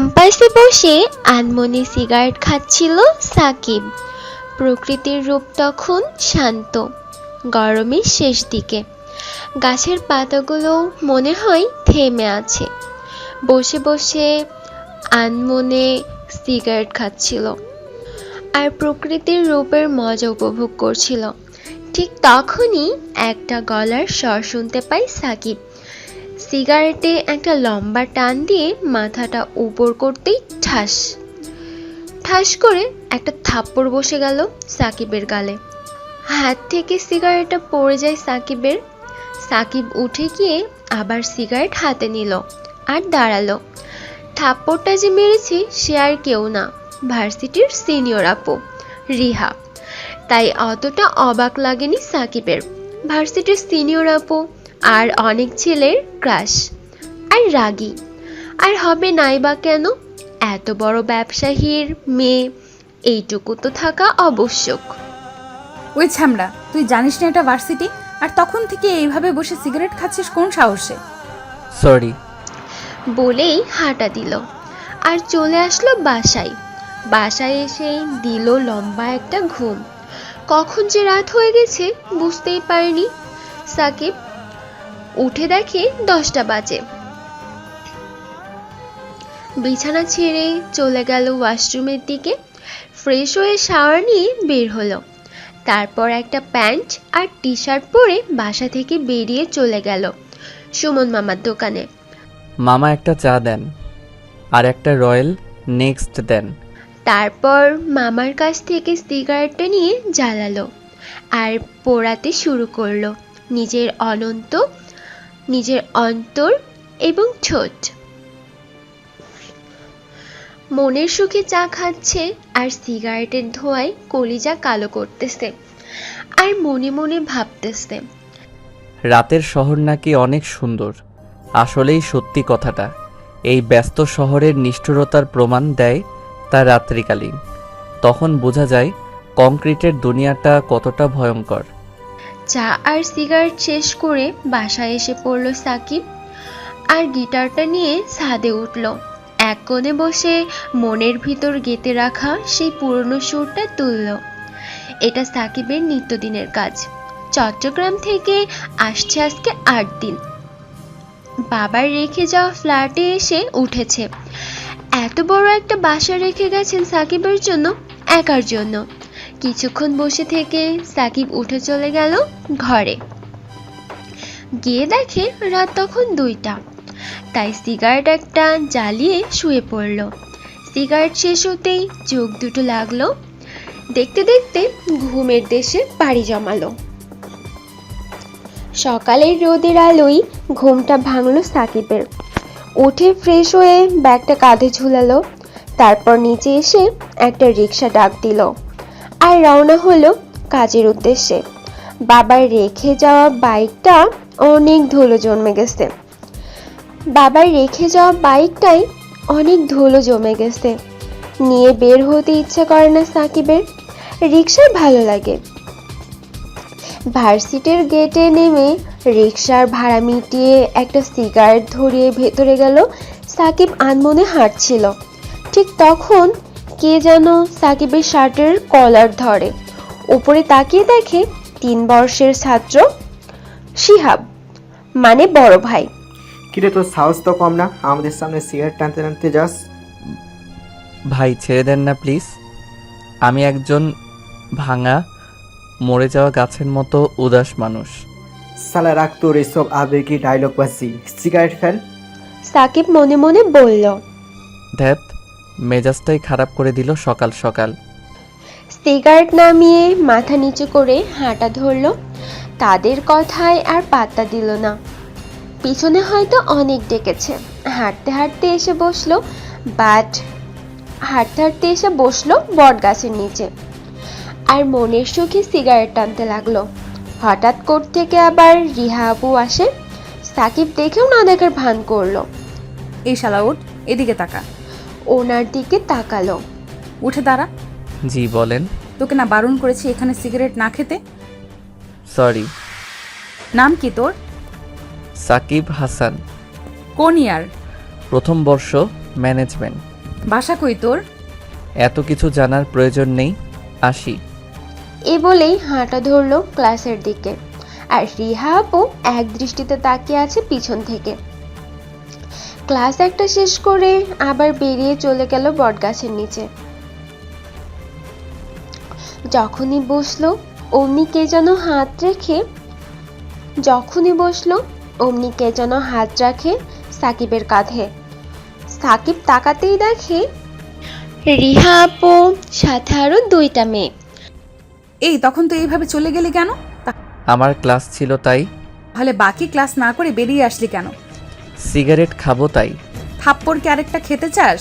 ক্যাম্পাসে বসে আনমনে সিগারেট খাচ্ছিল সাকিব। প্রকৃতির রূপ তখন শান্ত, গরমের শেষ দিকে। গাছের পাতাগুলো মনে হয় থেমে আছে। বসে বসে আনমনে সিগারেট খাচ্ছিল আর প্রকৃতির রূপের মজা উপভোগ করছিল। ঠিক তখনই একটা গলার স্বর শুনতে পাই সাকিব। সিগারেটে একটা লম্বা টান দিয়ে মাথাটা উপর করতেই ঠাস। ঠাস করে একটা থাপ্পড় বসে গেল সাকিবের গালে। হাত থেকে সিগারেটটা পড়ে যায় সাকিবের। সাকিব উঠে গিয়ে আবার সিগারেট হাতে নিল আর দাঁড়াল। থাপ্পড়টা যে মেরেছে সে আর কেউ না, ভার্সিটির সিনিয়র আপু, রিহা। তাই অতটা অবাক লাগেনি সাকিবের। ভার্সিটির সিনিয়র আপু আর অনেক ছেলের ক্রাশ। আর রাগী। আর হবে নাই বা কেন? এত বড় ব্যবসায়ীর মেয়ে এইটুকু তো থাকা আবশ্যক। ওই ছ্যামড়া তুই জানিস না এটা ভার্সিটি আর তখন থেকে এইভাবে বসে সিগারেট খাচ্ছিস কোন সাহসে? সরি বলেই হাঁটা দিল। আর চলে আসলো বাসায়। বাসায় এসে দিল লম্বা একটা ঘুম। কখন যে রাত হয়ে গেছে বুঝতেই পারিনি। সাকিব উঠে দেখে দশটা বাজে। বিছানা ছেড়ে চলে গেল ওয়াশরুমের দিকে। ফ্রেশ হয়ে শাওয়ার নিয়ে বের হলো। তারপর একটা প্যান্ট আর টি শার্ট পরে বাসা থেকে বেরিয়ে চলে গেল সুমন মামার দোকানে। মামা একটা চা দেন আর একটা রয়্যাল নেক্সট দেন। তারপর মামার কাছ থেকে সিগারেটটা নিয়ে জ্বালালো আর পোড়াতে শুরু করল। নিজের অনন্ত নিজের অন্তর এবং ঠোঁট। মনের সুখে চা খাচ্ছে আর সিগারেটের ধোঁয়ায় কলিজা কালো করতেছে আর মনে মনে ভাবতেছে। রাতের শহর নাকি অনেক সুন্দর। আসলেই সত্যি কথাটা। এই ব্যস্ত শহরের নিষ্ঠুরতার প্রমাণ দেয় তা রাত্রিকালীন। তখন বোঝা যায়, কংক্রিটের দুনিয়াটা কতটা ভয়ঙ্কর। চা আর সিগারেট শেষ করে বাসায় এসে পড়ল সাকিব আর গিটারটা নিয়ে ছাদে উঠল। এক কোণে বসে মনের ভিতর গেঁথে রাখা সেই পুরনো সুরটা তুলল। এটা সাকিবের নিত্যদিনের কাজ। চট্টগ্রাম থেকে আসছে আজকে আট দিন। বাবার রেখে যাওয়া ফ্ল্যাটে এসে উঠেছে। এত বড় একটা বাসা রেখে গেছেন সাকিবের জন্য, একার জন্য। কিছুক্ষণ বসে থেকে সাকিব উঠে চলে গেল ঘরে। গিয়ে দেখে রাত তখন দুইটা। তাই সিগারেট একটা জ্বালিয়ে শুয়ে পড়ল। সিগারেট শেষ হতেই চোখ দুটো লাগল। দেখতে দেখতে ঘুমের দেশে পাড়ি জমালো। সকালের রোদের আলোয় ঘুমটা ভাঙলো সাকিবের। উঠে ফ্রেশ হয়ে ব্যাগটা কাঁধে ঝুলালো। তারপর নিচে এসে একটা রিক্সা ডাক দিল। আর রওনা হলো কাজের উদ্দেশ্যে। বাবার রেখে যাওয়া বাইকটা অনেক ধুলো জমে গেছে। বাবার রেখে যাওয়া বাইকটাই অনেক ধুলো জমে গেছে। নিয়ে বের হতে ইচ্ছা করে না সাকিবের। রিক্সায় ভালো লাগে। ভার্সিটির গেটে নেমে রিক্সার ভাড়া মিটিয়ে একটা সিগারেট ধরিয়ে ভেতরে গেল। সাকিব আনমনে হাঁটছিল। ঠিক তখন কে যেন সাকিবের শার্টের কলার ধরে। উপরে তাকিয়ে দেখে তিন বর্ষের ছাত্র শিহাব। মানে বড় ভাই। কিরে তোর সাহস তো কম না? আমাদের সামনে সিগারেট টানতে টানতে যাস। ভাই ছেড়ে দেন না প্লিজ। আমি একজন ভাঙা মরে যাওয়া গাছের মতো উদাস মানুষ। সালা রাখ তোর এসব আবেগী ডায়লগ বাসি সিগারেট ফেল। সাকিব মনে মনে বলল ধ্যাত মেজাজটাই খারাপ করে দিল সকাল সকাল। সিগারেট নামিয়ে মাথা নিচু করে হাঁটা ধরল। তাদের কথায় আর পাত্তা দিল না। পিছনে হয়তো অনেক ডেকেছে। হাঁটতে হাঁটতে এসে বসল বাট হাঁটতে হাঁটতে এসে বসল বট গাছের নিচে। আর মনের সুখে সিগারেট টানতে লাগল। হঠাৎ কোর্ট থেকে আবার রিহা আপু আসে। সাকিব দেখেও না দেখার ভান করল। এই শালা উঠ এদিকে তাকা। ওনার দিকে তাকালো। উঠে দাঁড়া। জি বলেন। তোকে না বারণ করেছি এখানে সিগারেট না খেতে? সরি। নাম কি তোর? সাকিব হাসান। কোন ইয়ার? প্রথম বর্ষ ম্যানেজমেন্ট। বাসা কই তোর? এত কিছু জানার প্রয়োজন নেই। আসি। এ বলেই হাঁটা ধরলো ক্লাসের দিকে। আর রিহা আপু এক দৃষ্টিতে তাকিয়ে আছে পিছন থেকে। ক্লাস একটা শেষ করে আবার বেরিয়ে চলে গেল বটগাছের নিচে। যখনই বসল অমনি কে যেন হাত রেখে যখনই বসল অমনি কে যেন হাত রাখে সাকিবের কাঁধে। সাকিব তাকাতেই দেখে রিহা আপু সাথে আরও দুইটা মেয়ে। এই তখন তো এইভাবে চলে গেলি কেন? আমার ক্লাস ছিল তাই। তাহলে বাকি ক্লাস না করে বেরিয়ে আসলি কেন? সিগারেট খাব তাই। থাপ্পড় কি আরেকটা খেতে চাস?